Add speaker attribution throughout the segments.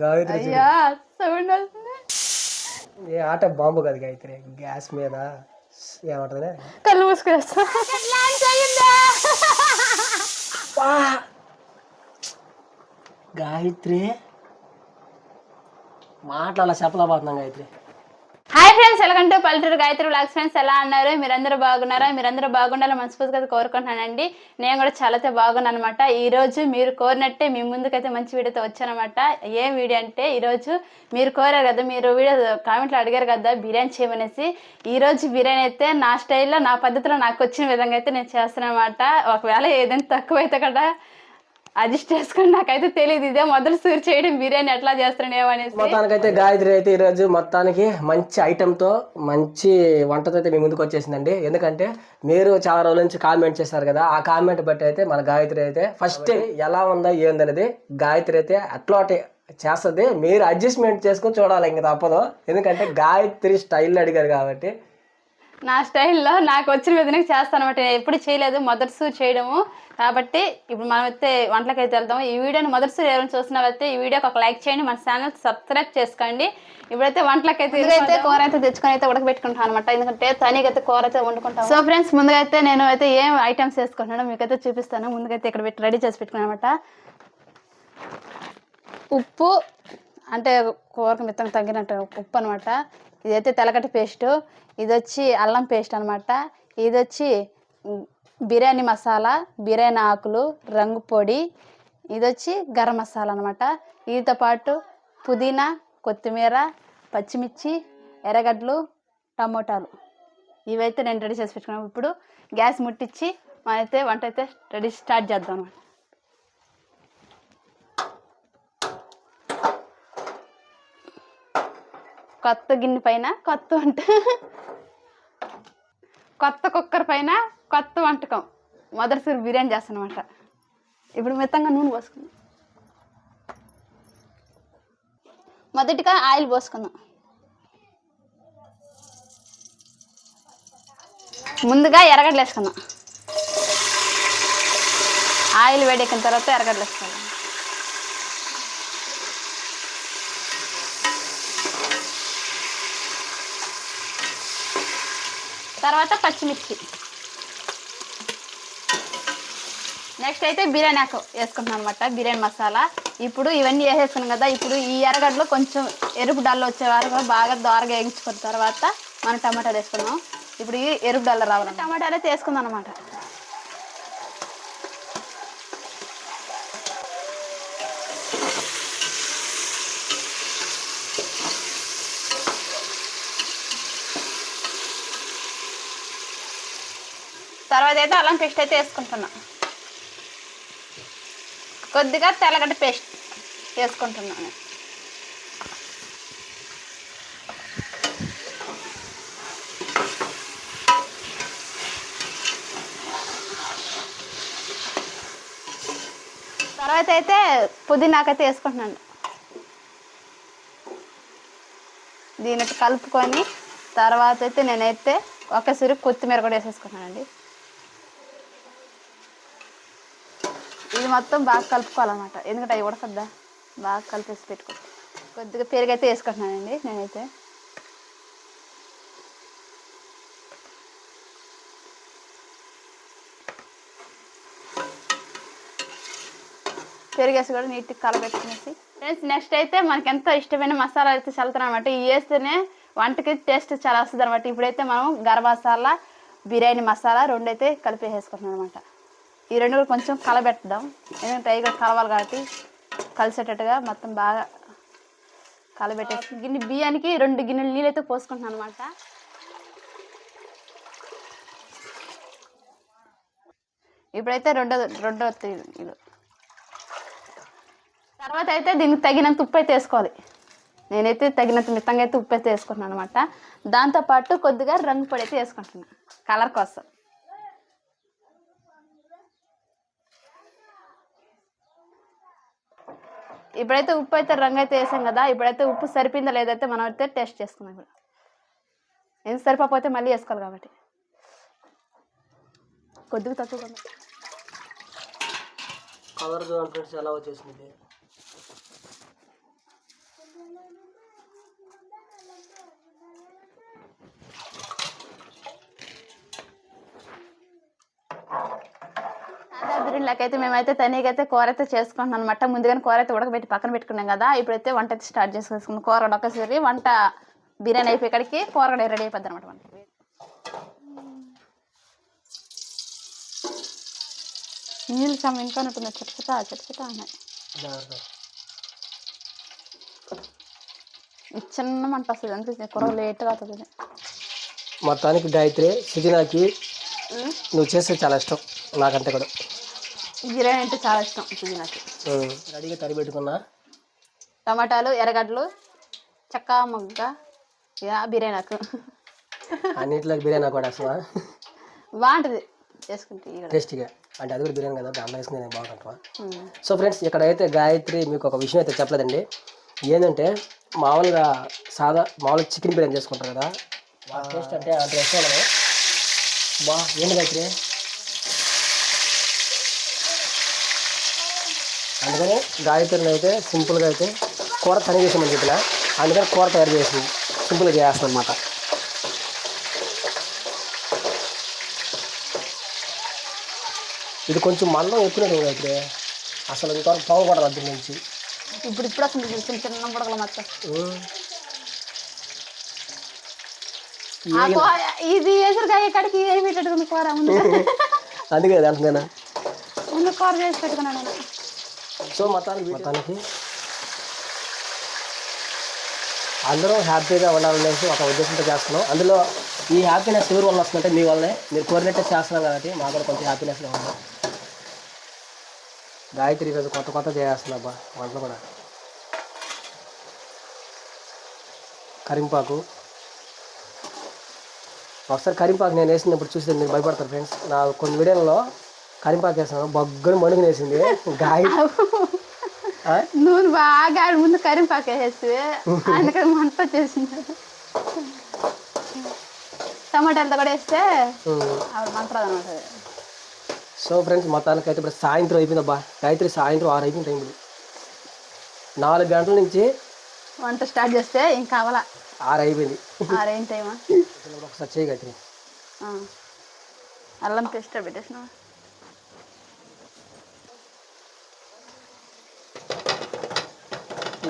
Speaker 1: గాయత్రి చూడు.
Speaker 2: అయ్యా సౌండ్ వస్తుంది.
Speaker 1: ఏ ఆట బాంబు కాదు గాయత్రి గ్యాస్ మీద. ఏమంటది
Speaker 2: కళ్ళు మూసుకునేస్తా.
Speaker 1: గాయత్రి మాటలు అలా చెప్పలేకపోతున్నాం గాయత్రి?
Speaker 2: హాయ్ ఫ్రెండ్స్ ఎలాగంటే పల్లెటూరు గాయత్రి బ్లాగ్స్ ఫ్రెండ్స్ ఎలా అన్నారు మీరందరూ బాగున్నారా? మీరందరూ బాగుండాలని మనస్ఫూర్తిగా కోరుకుంటున్నానండి. నేను కూడా చాలా బాగున్నాను అనమాట ఈరోజు మీరు కోరినట్టే మీ ముందుకైతే మంచి వీడియోతో వచ్చానమాట ఏం వీడియో అంటే ఈరోజు మీరు కోరారు కదా మీరు వీడియో కామెంట్లో అడిగారు కదా బిర్యానీ చేయమనేసి. ఈ రోజు బిర్యానీ అయితే నా స్టైల్లో నా పద్ధతిలో నాకు వచ్చిన విధంగా అయితే నేను చేస్తాను అనమాట ఒకవేళ ఏదైనా తక్కువైతే కదా అడ్జస్ట్ చేసుకుని నాకైతే తెలియదు ఇదే మొదలు సూర్ చేయడం బిర్యానీ ఎట్లా చేస్తున్నాడేమో అనేసి.
Speaker 1: మొత్తానికైతే గాయత్రి అయితే ఈరోజు మొత్తానికి మంచి ఐటెంతో మంచి వంటతో అయితే మీ ముందుకు వచ్చేసిందండి. ఎందుకంటే మీరు చాలా రోజుల నుంచి కామెంట్ చేశారు కదా ఆ కామెంట్ బట్టి అయితే మన గాయత్రి అయితే ఫస్ట్ ఎలా ఉందా ఏందనేది గాయత్రి అయితే అట్లాంటి చేస్తుంది. మీరు అడ్జస్ట్మెంట్ చేసుకొని చూడాలి ఇంకా తప్పదు. ఎందుకంటే గాయత్రి స్టైల్ అడిగారు కాబట్టి
Speaker 2: నా స్టైల్లో నాకు వచ్చిన విధంగా చేస్తాను అనమాట నేను ఎప్పుడు చేయలేదు మొదటిసారి చేయడము. కాబట్టి ఇప్పుడు మనం అయితే వంటలకైతే వెళ్దాము. ఈ వీడియోని మొదటిసారి ఎవరైనా చూస్తున్నారైతే ఈ వీడియోకి ఒక లైక్ చేయండి మన ఛానల్ సబ్స్క్రైబ్ చేసుకోండి. ఇప్పుడైతే వంటలకైతే అయితే కూర అయితే తెచ్చుకొని అయితే ఉడకబెట్టుకుంటాను అనమాట ఎందుకంటే తనీకి అయితే కూర అయితే వండుకుంటాను సో ఫ్రెండ్స్ ముందుగా అయితే నేను అయితే ఏం ఐటమ్స్ వేసుకుంటున్నానో మీకైతే చూపిస్తాను. ముందుకైతే ఇక్కడ పెట్టి రెడీ చేసి పెట్టుకున్నాను అనమాట ఉప్పు అంటే కూరకు మిత్తం తగ్గినట్టు ఉప్పు అనమాట ఇదైతే తెలకటి పేస్ట్ ఇది వచ్చి అల్లం పేస్ట్ అనమాట ఇది వచ్చి బిర్యానీ మసాలా బిర్యానీ ఆకులు రంగు పొడి ఇది వచ్చి గరం మసాలా అనమాట వీటితో పాటు పుదీనా కొత్తిమీర పచ్చిమిర్చి ఎర్రగడ్డలు టమోటాలు. ఇవైతే నేను రెడీ చేసి పెట్టుకున్నాను. ఇప్పుడు గ్యాస్ ముట్టించి మనైతే వంట అయితే రెడీ స్టార్ట్ చేద్దాం అనమాట కొత్త గిన్నె పైన కొత్త వంట. కొత్త కుక్కర్ పైన కొత్త వంటకం. మొదటిసారి బిర్యానీ చేస్తానమాట. ఇప్పుడు మిత్తంగా నూనె పోసుకుందాం. మొదటిగా ఆయిల్ పోసుకుందాం. ముందుగా ఎర్రగడ్డలు వేసుకుందాం. ఆయిల్ వేడెక్కిన తర్వాత ఎర్రగడ్డలు వేసుకుందాం తర్వాత పచ్చిమిర్చి. నెక్స్ట్ అయితే బిర్యానీ ఆకు వేసుకుంటున్నాను అనమాట బిర్యానీ మసాలా. ఇప్పుడు ఇవన్నీ వేసేసుకున్నాం కదా ఇప్పుడు ఈ ఎర్రగడ్డలో కొంచెం ఎరుపు డల్లు వచ్చే వరకు బాగా దోరగా వేయించుకున్న తర్వాత మనం టమాటాలు వేసుకున్నాం ఇప్పుడు ఈ ఎరుపు డల్ల రావాలి. టమాటాలు అయితే వేసుకుందాం అనమాట తర్వాత అయితే అల్లం పేస్ట్ అయితే వేసుకుంటున్నా. కొద్దిగా తెల్లగడ్డ పేస్ట్ వేసుకుంటున్నాను తర్వాత అయితే పుదీనాకైతే వేసుకుంటున్నాను. దీనికి కలుపుకొని తర్వాత అయితే నేనైతే ఒకసారి కొత్తిమీర కూడా వేసేసుకుంటున్నానండి. ఇది మొత్తం బాగా కలుపుకోవాలన్నమాట. ఎందుకంటే అవి ఉడకద్దా బాగా కలిపేసి పెట్టుకో. కొద్దిగా పెరుగైతే వేసుకుంటున్నానండి నేనైతే. పెరుగు వేసి కూడా నీట్గా కలబెట్టుకునేసి ఫ్రెండ్స్ నెక్స్ట్ అయితే మనకి ఎంతో ఇష్టమైన మసాలా అయితే చల్లుతున్నాం ఇవి వేస్తేనే వంటకి టేస్ట్ చాలా వస్తుంది అనమాట ఇప్పుడైతే మనం గరం మసాలా బిర్యానీ మసాలా రెండైతే అయితే కలిపి వేసుకుంటున్నాం అనమాట ఈ రెండు కూడా కొంచెం కలబెట్టుదాం. ఎందుకంటే అవి కూడా కలవాలి కాబట్టి కలిసేటట్టుగా మొత్తం బాగా కలబెట్టేసి గిన్నె బియ్యానికి రెండు గిన్నెలు నీళ్ళు అయితే పోసుకుంటున్నాను అనమాట ఇప్పుడైతే రెండో రెండో ఇది. తర్వాత అయితే దీనికి తగినంత ఉప్పు అయితే వేసుకోవాలి. నేనైతే తగినంత మిత్తంగా అయితే ఉప్పు అయితే వేసుకుంటున్నాను అనమాట దాంతోపాటు కొద్దిగా రంగు పొడి అయితే వేసుకుంటున్నాను కలర్ కోసం. ఇప్పుడైతే ఉప్పు అయితే రంగు అయితే వేసాం కదా ఇప్పుడైతే ఉప్పు సరిపోయిందా లేదైతే మనం అయితే టేస్ట్ చేసుకుందాం ఇప్పుడు. ఎంత సరిపోతే మళ్ళీ వేసుకోవాలి కాబట్టి. కొద్దిగా తక్కువ
Speaker 1: కలర్ ఫ్రెండ్స్ ఎలా వచ్చేసింది?
Speaker 2: వీళ్ళకైతే మేమైతే తనీకైతే కూర అయితే చేసుకుంటున్నాం అనమాట ముందుగానే కూర అయితే ఉడకబెట్టి పక్కన పెట్టుకున్నాం కదా. ఇప్పుడైతే వంట అయితే స్టార్ట్ చేసుకుంటున్నాం కూర ఒకసారి వంట బిర్యానీ అయిపోయేకాడికి కూర కూడా రెడీ అయిపోద్ది అనమాట వంట నీళ్ళు సమ ఇంకా ఉంటుంది చిటచిట ఉన్నాయి. ఇది చిన్న మంట వస్తుంది అంతే కూర లేట్గా అవుతుంది.
Speaker 1: మొత్తానికి గాయత్రి సుజనాకి. నువ్వు చేస్తే చాలా ఇష్టం. నాకంటే కూడా.
Speaker 2: బిర్యానీ అంటే చాలా ఇష్టం ఇది నాకు.
Speaker 1: రెడీగా తరి పెట్టుకున్నా.
Speaker 2: టమాటాలు ఎర్రగడ్డలు చెక్క మొగ్గ ఇక బిర్యానీ నాకు.
Speaker 1: అన్నింటిలో బిర్యానీ కూడా అసలు
Speaker 2: బాగుంటుంది. చేసుకుంటే
Speaker 1: టేస్టీగా. అంటే అది కూడా బిర్యానీ కదా దాంట్లో వేసుకుని బాగుంటుంటా సో ఫ్రెండ్స్ ఇక్కడైతే గాయత్రి మీకు ఒక విషయం అయితే చెప్పలేదండి. ఏంటంటే మామూలుగా సాదా మామూలుగా చికెన్ బిర్యానీ చేసుకుంటారు కదా టేస్ట్ అంటే అంత ఇష్టం బా ఏంటి గాయత్రి? అందుకని గాయత్రిని అయితే సింపుల్గా అయితే కూర తని చేసామని చెప్పిన. అందుకని కూర తయారు చేసింది సింపుల్గా చేస్తాను అనమాట ఇది కొంచెం మందం ఎక్కువ గాయత్రి. అసలు ఇంతవరకు పొగ కూడా రద్దు నుంచి.
Speaker 2: ఇప్పుడు ఇప్పుడు చూడు చిన్న చిన్న బుడగలు మొత్తం ఇది ఎసురుకాయ కాడికి ఏమి కూర?
Speaker 1: అందుకే అది అంటున్నాను.
Speaker 2: ముందు కూర చేసి పెట్టుకున్నాను నేను.
Speaker 1: సో మొత్తానికి మొత్తానికి అందరం హ్యాపీగా ఉండాలనేసి ఒక ఉద్దేశంతో చేస్తున్నాం. అందులో ఈ హ్యాపీనెస్ ఎవరి వల్ల వస్తుందంటే మీ వల్లనే. మీరు కోరినట్టే చేస్తున్నాం కాబట్టి మాకు కూడా కొంచెం హ్యాపీనెస్గా ఉన్నాం. గాయత్రి ఈరోజు కొత్త కొత్త చేస్తున్నా అబ్బా వంటలు కూడా. కరింపాకు. ఒకసారి కరింపాకు నేను వేసినప్పుడు చూస్తే మీరు భయపడతారు ఫ్రెండ్స్. నా కొన్ని వీడియోలలో కరింపాకు వేసాను బగ్గను మణుగు వేసింది గాయ?
Speaker 2: నూనె బాగా ముందు కరింపాకు వేసేసి అందుకని మంట చేసింది. టమాటాలతో కూడా వేస్తే
Speaker 1: ఉమ్.
Speaker 2: ఆవిడ మంట అనమాట
Speaker 1: సో ఫ్రెండ్స్ మొత్తానికి అయితే ఇప్పుడు సాయంత్రం అయిపోయింది అబ్బా. గాయత్రి సాయంత్రం ఆరు అయిపోయింది టైం నాలుగు గంటల నుంచి
Speaker 2: వంట స్టార్ట్ చేస్తే ఇంకా అవలా
Speaker 1: ఆరు అయిపోయింది.
Speaker 2: ఆరేం టైమా?
Speaker 1: ఇప్పుడు ఒకసారి చేయి గాయత్రి
Speaker 2: ఆ. అల్లం పేస్ట్ పెట్టేసిన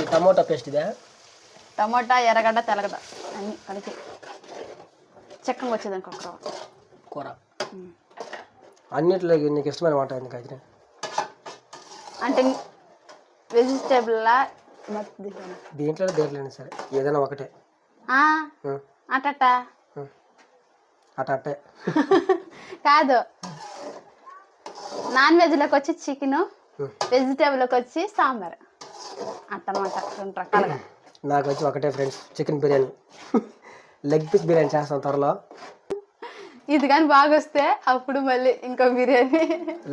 Speaker 1: ఇది టమోటా పేస్ట్ ఇదే?
Speaker 2: టమోటా ఎర్రగడ్డ తెల్లగడ్డ అన్ని కలిపి చెక్కగా వచ్చేది ఇంకొక
Speaker 1: కూర. అన్నిట్లో నీకు ఇష్టమైన వంట ఏంది గాయత్రి
Speaker 2: అంటే వెజిటేబుల్లా
Speaker 1: దీంట్లో దేంట్లో సరే ఏదైనా ఒకటే.
Speaker 2: అటట
Speaker 1: ఉం. అట అట్టే
Speaker 2: కాదు. నాన్ వెజ్లోకి వచ్చి చికెన్
Speaker 1: ఉం.
Speaker 2: వెజిటేబుల్లోకి వచ్చి సాంబార్. అట్టనమాట రెండు రకాలుగా.
Speaker 1: నాకు వచ్చి ఒకటే friends chicken biryani. Leg piece biryani చేస్తాను త్వరలో.
Speaker 2: ఇది కానీ బాగా వస్తే అప్పుడు మళ్ళీ ఇంకో బిర్యానీ.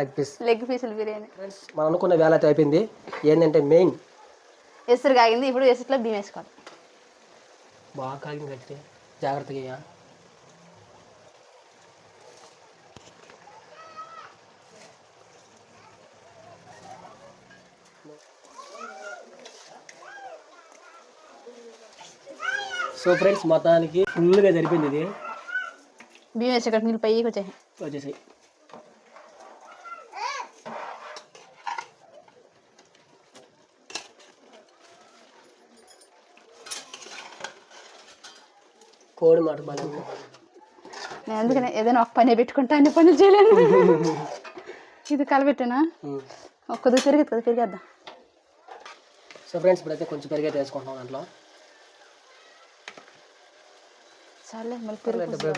Speaker 1: లెగ్ పీస్
Speaker 2: లెగ్ పీసుల బిర్యానీ.
Speaker 1: ఫ్రెండ్స్ మనం అనుకున్న వేళ అయితే అయిపోయింది. ఏంటంటే మెయిన్
Speaker 2: ఎసురు కాగింది ఇప్పుడు ఎసురులో బియ్యం వేసుకోవాలి.
Speaker 1: బాగా కాగింది జాగ్రత్తగా సో ఫ్రెండ్స్ మొత్తానికి ఫుల్గా జరిపింది ఇది.
Speaker 2: బియ్యం వేసేక్కడ నీళ్ళు పైకి వచ్చాయి
Speaker 1: వచ్చేసి కోడి మాట బాగా
Speaker 2: నేను అందుకనే ఏదైనా ఒక పని పెట్టుకుంటా అన్ని పనులు చేయలేను. ఇది కలబెట్టానా? కొద్దిగా పెరిగేది కదా పెరిగేద్దాం.
Speaker 1: సో ఫ్రెండ్స్ ఇప్పుడైతే కొంచెం పెరిగైతే వేసుకుంటున్నాం దాంట్లో.
Speaker 2: చాలే మళ్ళీ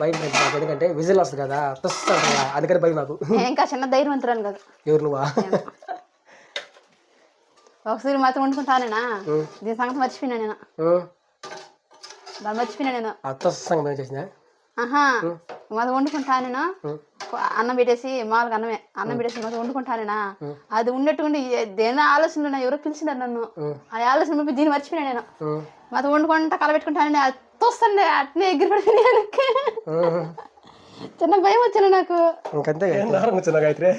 Speaker 1: భయం నాకు ఎందుకంటే విజిల్ వస్తుంది కదా అంటుంది కదా, అందుకని భయం నాకు
Speaker 2: ఇంకా చిన్న ధైర్యవంతురాను కదా.
Speaker 1: ఎవరు నువ్వా?
Speaker 2: ఒకసారి మాత్రం వండుకుంటానేనా దీని సంగతి మర్చిపోయినా నేను. దాన్ని మర్చిపోయినా నేను.
Speaker 1: అత్తస్సంగా భయం చేసిందా?
Speaker 2: ఆహా మాది వండుకుంటా నేను అన్నం పెట్టేసి మామూలుగా అన్నమే అన్నం పెట్టేసి మాది వండుకుంటానేనా అది ఉన్నట్టుకుండి దేని ఆలోచన ఎవరో పిలిచినారు నన్ను. ఆ ఆలోచన దీన్ని మర్చిపోయినా నేను. మాది వండుకుంటా కలబెట్టుకుంటానని అది తోస్తుండే అట్నే ఎగిరి పడిపోయినా వెనక్కి. చిన్న భయం వచ్చిన నాకు.
Speaker 1: ఇంకంతే దూరం కూర్చున్నా గాయత్రి?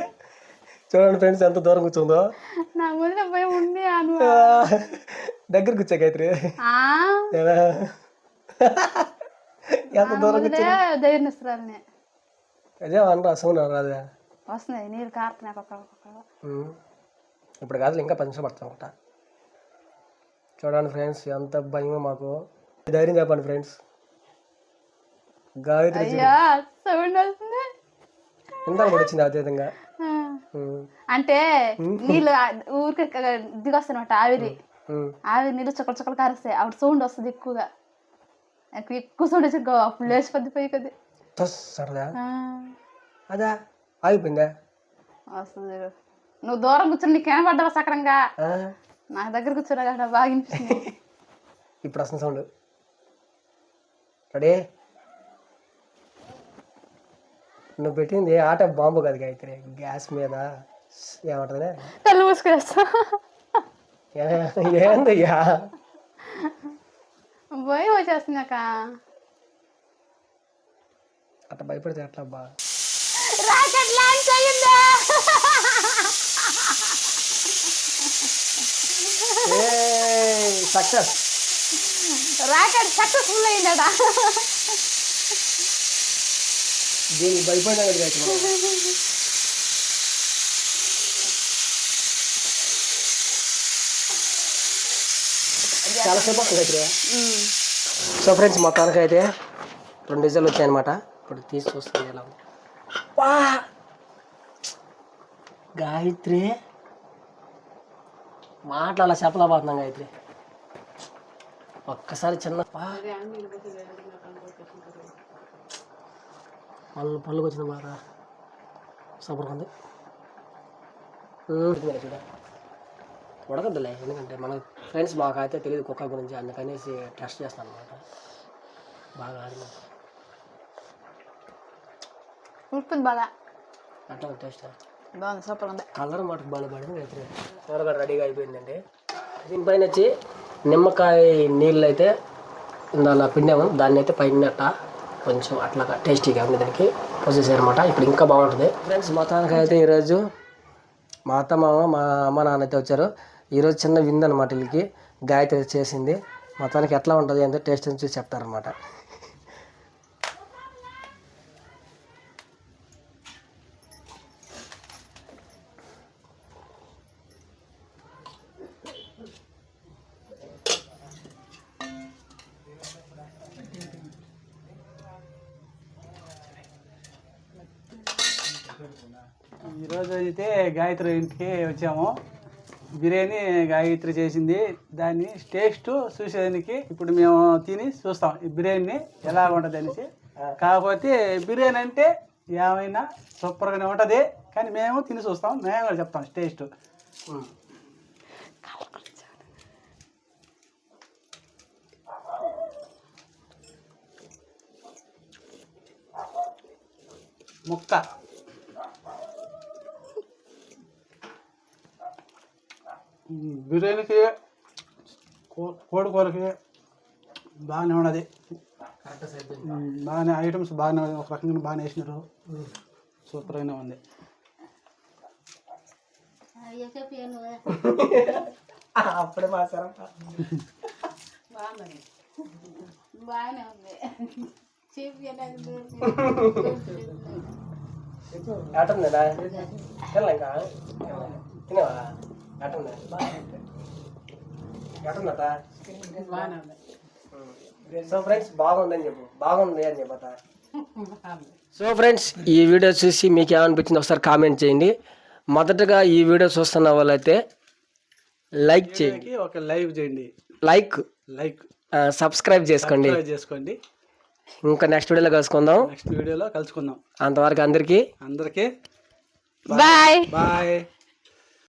Speaker 1: చూడండి ఫ్రెండ్స్ ఎంత దూరం కూర్చుందో.
Speaker 2: నా ముందు భయం ఉంది అను
Speaker 1: దగ్గర కూర్చో గాయత్రి? ఎంత దూరం
Speaker 2: ధైర్యం ఇస్తున్నారని
Speaker 1: అదే అనరా సౌండ్ రాదా.
Speaker 2: వస్తుంది నీరు కారుతున్నాయి
Speaker 1: ఉమ్. ఇప్పుడు కాదు ఇంకా పది నిమిషాలు పడుతుంది ఒకట చూడండి ఫ్రెండ్స్ ఎంత భయమో మాకు. ధైర్యం చెప్పండి ఫ్రెండ్స్. గాయత్రి
Speaker 2: సౌండ్ వస్తుంది.
Speaker 1: కూడా వచ్చింది అదే విధంగా
Speaker 2: ఆ.
Speaker 1: ఉమ్.
Speaker 2: అంటే నీళ్ళు ఊరికి దిగొస్తానమాట ఆవిరి.
Speaker 1: ఉమ్.
Speaker 2: ఆవిరి నీళ్ళు చుక్కలు చుక్కలు కారుస్తాయి. అప్పుడు సౌండ్ వస్తుంది ఎక్కువగా. ఎక్కువ ఎక్కువ సౌండ్ వచ్చి అప్పుడు లేచిపోద్ది పోయి
Speaker 1: తస్ సరదా. అదా ఆగిపోయిందా?
Speaker 2: వస్తుంది. నువ్వు దూరం కూర్చొని నీకు కనబడ్డావా సక్రంగా? నా దగ్గర కూర్చున్నా కదా బాగా
Speaker 1: ఇప్పుడు వస్తుంది సౌండ్. రెడీ నువ్వు పెట్టింది ఆట బాంబు కాదు గాయత్రి గ్యాస్ మీద. ఏమంటుంది
Speaker 2: కళ్ళు మూసుకునేస్తా.
Speaker 1: ఏందయ్యా?
Speaker 2: పోయి వచ్చేస్తుంది అక్క.
Speaker 1: అట్లా భయపడితే ఎట్లా బా
Speaker 2: రాకెట్ లాంచ్ అయ్యిందా?
Speaker 1: సక్సెస్.
Speaker 2: రాకెట్ సక్సెస్ఫుల్ అయిందట
Speaker 1: దీనికి భయపడినా మనం. చాలా సేపు వస్తుంది గాయత్రి సో ఫ్రెండ్స్ మొత్తానికి అయితే రెండు డిజైన్లు వచ్చాయన్నమాట. ఇప్పుడు తీసి చూస్తుంది ఎలా! గాయత్రి మాటలు అలా చెప్పలేకపోతున్నాం గాయత్రి. ఒక్కసారి చిన్న! పళ్ళు పళ్ళుకి వచ్చిన బాగా సూపర్గా ఉంది. చూడ. ఉడకద్దులే ఎందుకంటే మన ఫ్రెండ్స్ మాకు అయితే తెలియదు కుక్క గురించి అందుకనేసి టెస్ట్ చేస్తాను అనమాట బాగా ఆడింది
Speaker 2: ఉడుకుతుంది బాగా.
Speaker 1: అట్లా టేస్ట్.
Speaker 2: బాగుంది సూపర్ ఉంది.
Speaker 1: కలర్ మటుకు బాగా పడింది రెడీగా అయిపోయిందండి. దీనిపైన వచ్చి నిమ్మకాయ నీళ్ళు అయితే ఇందాల పిండాము దాన్ని అయితే పైన కొంచెం అట్లా టేస్టీగా ఉంది దానికి ప్రొసెస్ అనమాట ఇప్పుడు ఇంకా బాగుంటుంది. ఫ్రెండ్స్ మొత్తానికి అయితే ఈరోజు మా అత్త మామ మా అమ్మ నాన్న అయితే వచ్చారు. ఈరోజు చిన్న విందనమాట వీళ్ళకి. గాయత్రి చేసింది. మొత్తానికి ఎట్లా ఉంటుంది అంటే టేస్ట్ అని చూసి చెప్తారనమాట
Speaker 3: ఈరోజు అయితే గాయత్రి ఇంటికి వచ్చాము. బిర్యానీ గాయత్రి చేసింది. దాన్ని టేస్ట్ చూసేదానికి ఇప్పుడు మేము తిని చూస్తాం ఈ బిర్యానీ ఎలా ఉంటుంది అనేసి కాకపోతే బిర్యానీ అంటే ఏమైనా సూపర్గానే ఉంటుంది. కానీ మేము తిని చూస్తాం. మేము కూడా చెప్తాం టేస్ట్. ముక్క. బిర్యానీకి కో- కోడి కూరకి బాగానే ఉన్నది. బాగానే ఐటమ్స్ బాగానే. ఒక రకంగా బాగానే వేసినారు. సూపర్గానే ఉంది.
Speaker 1: అప్పుడే మాసారా
Speaker 2: బాగానే ఉంది.
Speaker 1: ఎట్టుందా సో ఫ్రెండ్స్ బాగుందని చెప్పు. బాగుంది అని చెప్పట సో ఫ్రెండ్స్ ఈ వీడియో చూసి మీకు ఏమనిపించింది ఒకసారి కామెంట్ చేయండి. మొదటగా ఈ వీడియో చూస్తున్న వాళ్ళైతే లైక్ చేయండి.
Speaker 3: ఒక లైవ్ చేయండి.
Speaker 1: Like
Speaker 3: like.
Speaker 1: సబ్స్క్రైబ్ చేసుకోండి.
Speaker 3: సబ్స్క్రైబ్ చేసుకోండి.
Speaker 1: ఇంకా నెక్స్ట్ వీడియోలో కలుసుకుందాం.
Speaker 3: నెక్స్ట్ వీడియోలో కలుసుకుందాం.
Speaker 1: అంతవరకు అందరికీ
Speaker 3: అందరికీ
Speaker 2: బాయ్.
Speaker 3: బాయ్.